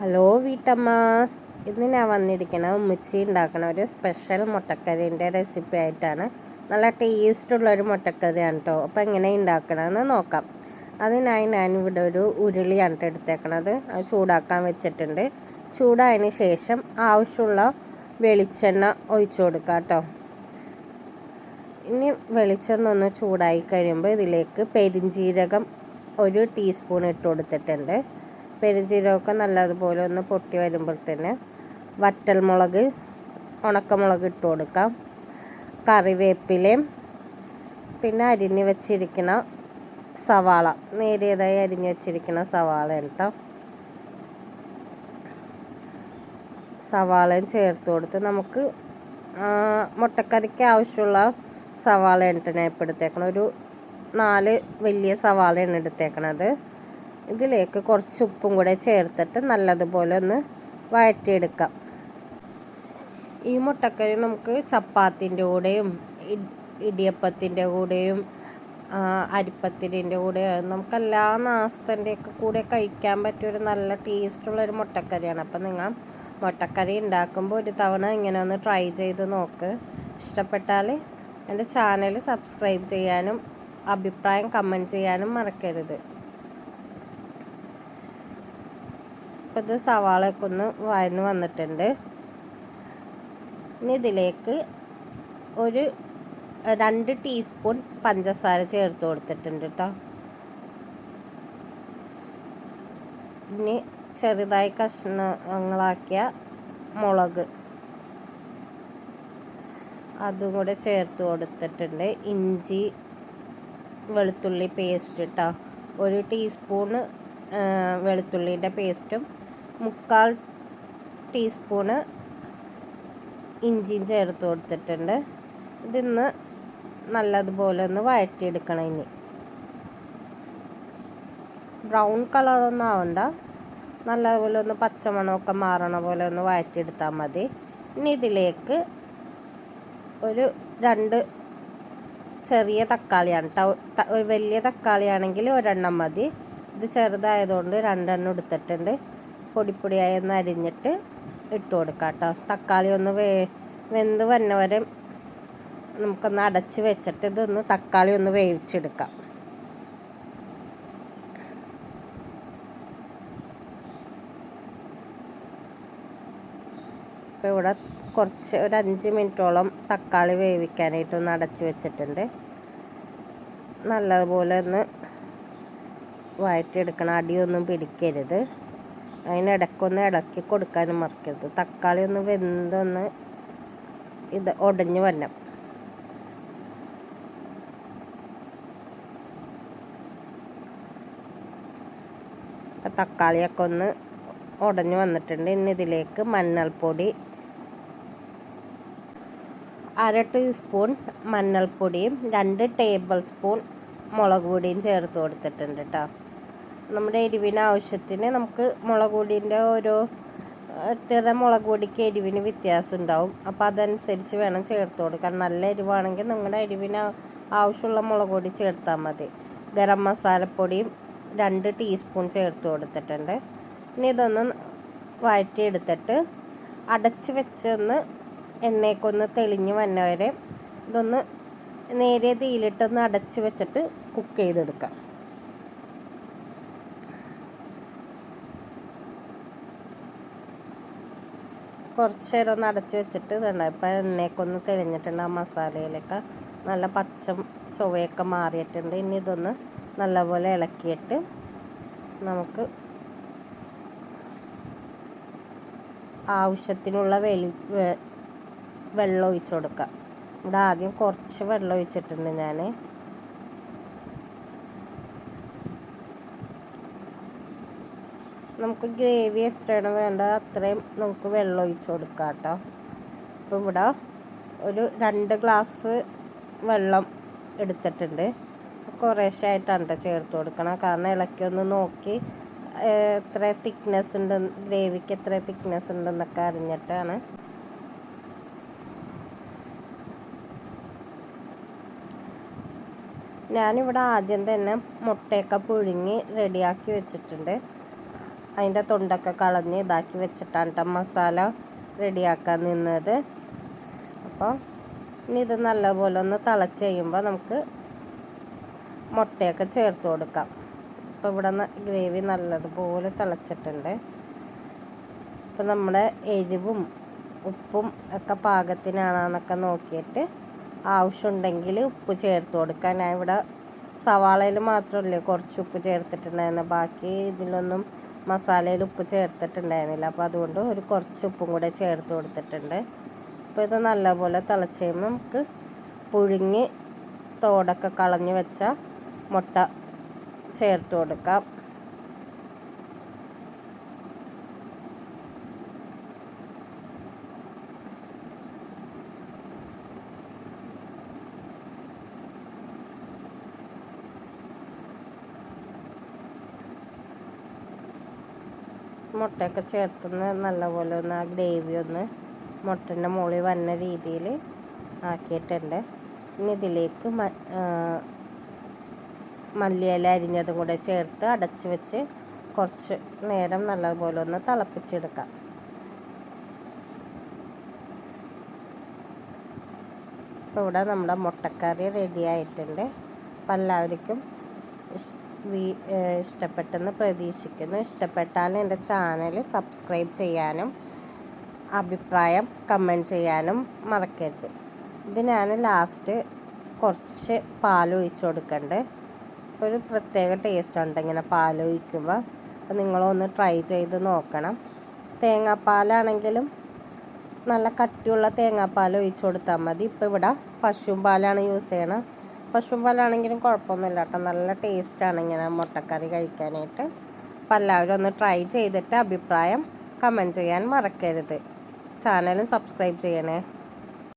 Hello വീട്ടമ്മാസ്. ഇന്ന് ഞാൻ വന്നിരിക്കണ ഉമ്മച്ചി ഉണ്ടാക്കണ ഒരു സ്പെഷ്യൽ മുട്ടക്കറീന്റെ റെസിപ്പി ആയിട്ടാണ്. നല്ല ടേസ്റ്റുള്ള ഒരു മുട്ടക്കറിയാണ് കേട്ടോ അപ്പോൾ എങ്ങനെ ഉണ്ടാക്കണമെന്ന് നോക്കാം. അതിനായി ഇവിടെ ഒരു ഉരുളിയാണ് എടുത്തേക്കണത്. അത് ചൂടാക്കാൻ വെച്ചിട്ടുണ്ട്. ചൂടായതിന് ശേഷം ആവശ്യമുള്ള വെളിച്ചെണ്ണ ഒഴിച്ചു കൊടുക്കാം കേട്ടോ ഇനി വെളിച്ചെണ്ണ ഒന്ന് ചൂടായി കഴിയുമ്പോൾ ഇതിലേക്ക് പെരിഞ്ജീരകം ഒരു ടീസ്പൂൺ ഇട്ട് കൊടുത്തിട്ടുണ്ട്. പെരുംജീരകമൊക്കെ നല്ലതുപോലെ ഒന്ന് പൊട്ടി വരുമ്പോൾ തന്നെ വറ്റൽമുളക് ഉണക്കമുളക് ഇട്ട് കൊടുക്കാം. കറിവേപ്പിലയും പിന്നെ അരിഞ്ഞ് വെച്ചിരിക്കുന്ന സവാള നേരിയതായി അരിഞ്ഞ് വെച്ചിരിക്കുന്ന സവാള ഇട്ടാം സവാളയും ചേർത്ത് കൊടുത്ത് നമുക്ക് മുട്ടക്കറിക്ക് ആവശ്യമുള്ള സവാള എണ്ണ എടുത്തേക്കണം ഒരു നാല് വലിയ സവാളയാണ് എടുത്തേക്കണത്. ഇതിലേക്ക് കുറച്ച് ഉപ്പും കൂടെ ചേർത്തിട്ട് നല്ലതുപോലെ ഒന്ന് വഴറ്റിയെടുക്കാം. ഈ മുട്ടക്കറി നമുക്ക് ചപ്പാത്തിന്റെ കൂടെയും ഇടിയപ്പത്തിന്റെ കൂടെയും അരിപ്പത്തിരിന്റെ കൂടെ നമുക്ക് എല്ലാ നാസ്തന്റെയൊക്കെ കൂടെ കഴിക്കാൻ പറ്റിയ ഒരു നല്ല ടേസ്റ്റുള്ളൊരു മുട്ടക്കറിയാണ്. അപ്പം നിങ്ങൾ മുട്ടക്കറി ഉണ്ടാക്കുമ്പോൾ ഒരു തവണ ഇങ്ങനെ ഒന്ന് ട്രൈ ചെയ്ത് നോക്ക്. ഇഷ്ടപ്പെട്ടാൽ എന്റെ ചാനൽ സബ്സ്ക്രൈബ് ചെയ്യാനും അഭിപ്രായം കമന്റ് ചെയ്യാനും മറക്കരുത്. അപ്പോൾ ഇത് സവാളയൊക്കെ ഒന്ന് വഴന്ന് വന്നിട്ടുണ്ട്. ഇനി ഇതിലേക്ക് ഒരു രണ്ട് ടീസ്പൂൺ പഞ്ചസാര ചേർത്ത് കൊടുത്തിട്ടുണ്ട് കേട്ടോ ഇനി ചെറുതായി കഷ്ണങ്ങളാക്കിയ മുളക് അതും കൂടെ ചേർത്ത് കൊടുത്തിട്ടുണ്ട്. ഇഞ്ചി വെളുത്തുള്ളി പേസ്റ്റ് കേട്ടോ ഒരു ടീസ്പൂണ് വെളുത്തുള്ളിന്റെ പേസ്റ്റും മുക്കാൽ ടീസ്പൂണ് ഇഞ്ചിയും ചേർത്ത് കൊടുത്തിട്ടുണ്ട്. ഇതിന്ന് നല്ലതുപോലെ ഒന്ന് വഴറ്റിയെടുക്കണം ഇനി. ബ്രൗൺ കളറൊന്നും ആവണ്ട. നല്ലതുപോലെ ഒന്ന് പച്ചമണമൊക്കെ മാറണ പോലെ ഒന്ന് വഴറ്റിയെടുത്താൽ മതി. ഇനി ഇതിലേക്ക് ഒരു രണ്ട് ചെറിയ തക്കാളിയാണ്. ഒരു വലിയ തക്കാളിയാണെങ്കിൽ ഒരെണ്ണം മതി. ഇത് ചെറുതായതുകൊണ്ട് രണ്ടെണ്ണം എടുത്തിട്ടുണ്ട്. പൊടിപ്പൊടിയായി ഒന്ന് അരിഞ്ഞിട്ട് ഇട്ട് കൊടുക്കാം കേട്ടോ തക്കാളി ഒന്ന് വേ വെന്ത് വന്നവരെ നമുക്കൊന്ന് അടച്ച് വെച്ചിട്ട് ഇതൊന്ന് തക്കാളി ഒന്ന് വേവിച്ചെടുക്കാം. ഇപ്പോൾ ഇവിടെ കുറച്ച് ഒരു അഞ്ച് മിനിറ്റോളം തക്കാളി വേവിക്കാനായിട്ട് ഒന്ന് അടച്ച് വെച്ചിട്ടുണ്ട്. നല്ലതുപോലെ ഒന്ന് വഴറ്റിയെടുക്കണം. അടിയൊന്നും പിടിക്കരുത്. അതിനിടയ്ക്കൊന്ന് ഇളക്കി കൊടുക്കാനും മറക്കരുത്. തക്കാളി ഒന്ന് വെന്തൊന്ന് ഇത് ഉടഞ്ഞു വരണം. തക്കാളിയൊക്കെ ഒന്ന് ഉടഞ്ഞു വന്നിട്ടുണ്ട്. ഇനി ഇതിലേക്ക് മഞ്ഞൾപ്പൊടി അര ടീസ്പൂൺ മഞ്ഞൾപ്പൊടിയും രണ്ട് ടേബിൾ സ്പൂൺ മുളക് പൊടിയും ചേർത്ത് കൊടുത്തിട്ടുണ്ട് കേട്ടോ നമ്മുടെ എരിവിന് ആവശ്യത്തിന് നമുക്ക് മുളക് പൊടിന്റെ ഓരോ ഇത്തിരി മുളക് പൊടിക്ക് എരിവിന് വ്യത്യാസം ഉണ്ടാവും. അപ്പോൾ അതനുസരിച്ച് വേണം ചേർത്ത് കൊടുക്കാൻ. നല്ല എരിവാണെങ്കിൽ നിങ്ങളുടെ എരിവിന് ആവശ്യമുള്ള മുളക് പൊടി ചേർത്താൽ മതി. ഗരം മസാലപ്പൊടിയും രണ്ട് ടീസ്പൂൺ ചേർത്ത് കൊടുത്തിട്ടുണ്ട്. ഇനി ഇതൊന്ന് വഴറ്റിയെടുത്തിട്ട് അടച്ച് വെച്ചൊന്ന് എണ്ണയ്ക്കൊന്ന് തെളിഞ്ഞ് വന്നവരെ ഇതൊന്ന് നേരെ തീയിലിട്ടൊന്ന് അടച്ച് വെച്ചിട്ട് കുക്ക് ചെയ്തെടുക്കാം. കുറച്ച് നേരം ഒന്ന് അടച്ച് വെച്ചിട്ട് ഇതുണ്ട്. ഇപ്പം എണ്ണയൊക്കെ ഒന്ന് തെളിഞ്ഞിട്ടുണ്ട് ആ മസാലയിലൊക്കെ. നല്ല പച്ച ചുവയൊക്കെ മാറിയിട്ടുണ്ട്. ഇനി ഇതൊന്ന് നല്ലപോലെ ഇളക്കിയിട്ട് നമുക്ക് ആവശ്യത്തിനുള്ള വെളി വെള്ളം ഒഴിച്ചു കൊടുക്കാം. ഇവിടെ ആദ്യം കുറച്ച് വെള്ളം ഒഴിച്ചിട്ടുണ്ട് ഞാൻ നമുക്ക് ഗ്രേവി എത്രയാണ് വേണ്ടത്? അത്രയും നമുക്ക് വെള്ളം ഒഴിച്ച് കൊടുക്കാം കേട്ടോ. അപ്പോൾ ഇവിടെ ഒരു രണ്ട് ഗ്ലാസ് വെള്ളം എടുത്തിട്ടുണ്ട്. കുറേശ്ശെ ആയിട്ടാണ് ചേർത്ത് കൊടുക്കണം. കാരണം ഇളക്കി ഒന്ന് നോക്കി എത്ര തിക്നെസ് ഉണ്ട് ഗ്രേവിക്ക് എത്ര തിക്നെസ് ഉണ്ടെന്നൊക്കെ അറിഞ്ഞിട്ടാണ്. ഞാനിവിടെ ആദ്യം തന്നെ മുട്ടയൊക്കെ പുഴുങ്ങി റെഡിയാക്കി വെച്ചിട്ടുണ്ട്. അതിന്റെ തൊണ്ടൊക്കെ കളഞ്ഞ് ഇതാക്കി വെച്ചിട്ടാണ് കേട്ടോ മസാല റെഡിയാക്കാൻ നിന്നത്. അപ്പോൾ ഇനി ഇത് നല്ലപോലെ ഒന്ന് തിളച്ച് കഴിയുമ്പോൾ നമുക്ക് മുട്ടയൊക്കെ ചേർത്ത് കൊടുക്കാം. ഇപ്പോൾ ഇവിടെ ഗ്രേവി നല്ലതുപോലെ തിളച്ചിട്ടുണ്ട്. അപ്പോൾ നമ്മുടെ എരിവും ഉപ്പും ഒക്കെ പാകത്തിനാണെന്നൊക്കെ നോക്കിയിട്ട് ആവശ്യമുണ്ടെങ്കിൽ ഉപ്പ് ചേർത്ത് കൊടുക്കാം. ഞാൻ ഇവിടെ സവാളയിൽ മാത്രമല്ലേ കുറച്ച് ഉപ്പ് ചേർത്തിട്ടുണ്ടായിരുന്നു ബാക്കി ഇതിലൊന്നും മസാലയിൽ ഉപ്പ് ചേർത്തിട്ടുണ്ടായിരുന്നില്ല. അപ്പോൾ അതുകൊണ്ട് ഒരു കുറച്ച് ഉപ്പും കൂടെ ചേർത്ത് കൊടുത്തിട്ടുണ്ട്. അപ്പോൾ ഇത് നല്ലപോലെ തിളച്ച് കഴിയുമ്പോൾ നമുക്ക് പുഴുങ്ങി തോടൊക്കെ കളഞ്ഞ് വെച്ച മുട്ട ചേർത്ത് കൊടുക്കാം. മുട്ടയൊക്കെ ചേർത്തൊന്ന് നല്ലപോലെ ഒന്ന് ആ ഗ്രേവി ഒന്ന് മുട്ടന്റെ മുകളിൽ വന്ന രീതിയിൽ ആക്കിയിട്ടുണ്ട്. ഇനി ഇതിലേക്ക് മല്ലിയില അരിഞ്ഞതും കൂടെ ചേർത്ത് അടച്ച് വെച്ച് കുറച്ച് നേരം നല്ലപോലെ ഒന്ന് തിളപ്പിച്ചെടുക്കാം. ഇപ്പോൾ ഇവിടെ നമ്മുടെ മുട്ടക്കറി റെഡി ആയിട്ടുണ്ട്. അപ്പം എല്ലാവർക്കും ഇഷ്ടപ്പെട്ടെന്ന് പ്രതീക്ഷിക്കുന്നു. ഇഷ്ടപ്പെട്ടാൽ എന്റെ ചാനൽ സബ്സ്ക്രൈബ് ചെയ്യാനും അഭിപ്രായം കമന്റ് ചെയ്യാനും മറക്കരുത്. ഇത് ഞാൻ ലാസ്റ്റ് കുറച്ച് പാൽ ഒഴിച്ചു കൊടുക്കണ്ട്. ഒരു പ്രത്യേക ടേസ്റ്റ് ഉണ്ട് ഇങ്ങനെ പാൽ ഒഴിക്കുമ്പോൾ അപ്പോൾ നിങ്ങളൊന്ന് ട്രൈ ചെയ്ത് നോക്കണം. തേങ്ങാപ്പാലാണെങ്കിലും നല്ല കട്ടിയുള്ള തേങ്ങാപ്പാൽ ഒഴിച്ചു കൊടുത്താൽ മതി. ഇപ്പോൾ ഇവിടെ പശുവും പാലാണ് യൂസ് ചെയ്യണത് പശുവും പാലാണെങ്കിലും കുഴപ്പമൊന്നുമില്ല കേട്ടോ. നല്ല ടേസ്റ്റാണ് ഇങ്ങനെ മുട്ടക്കറി കഴിക്കാനായിട്ട്. അപ്പം എല്ലാവരും ഒന്ന് ട്രൈ ചെയ്തിട്ട് അഭിപ്രായം കമന്റ് ചെയ്യാൻ മറക്കരുത്. ചാനലും സബ്സ്ക്രൈബ് ചെയ്യണേ.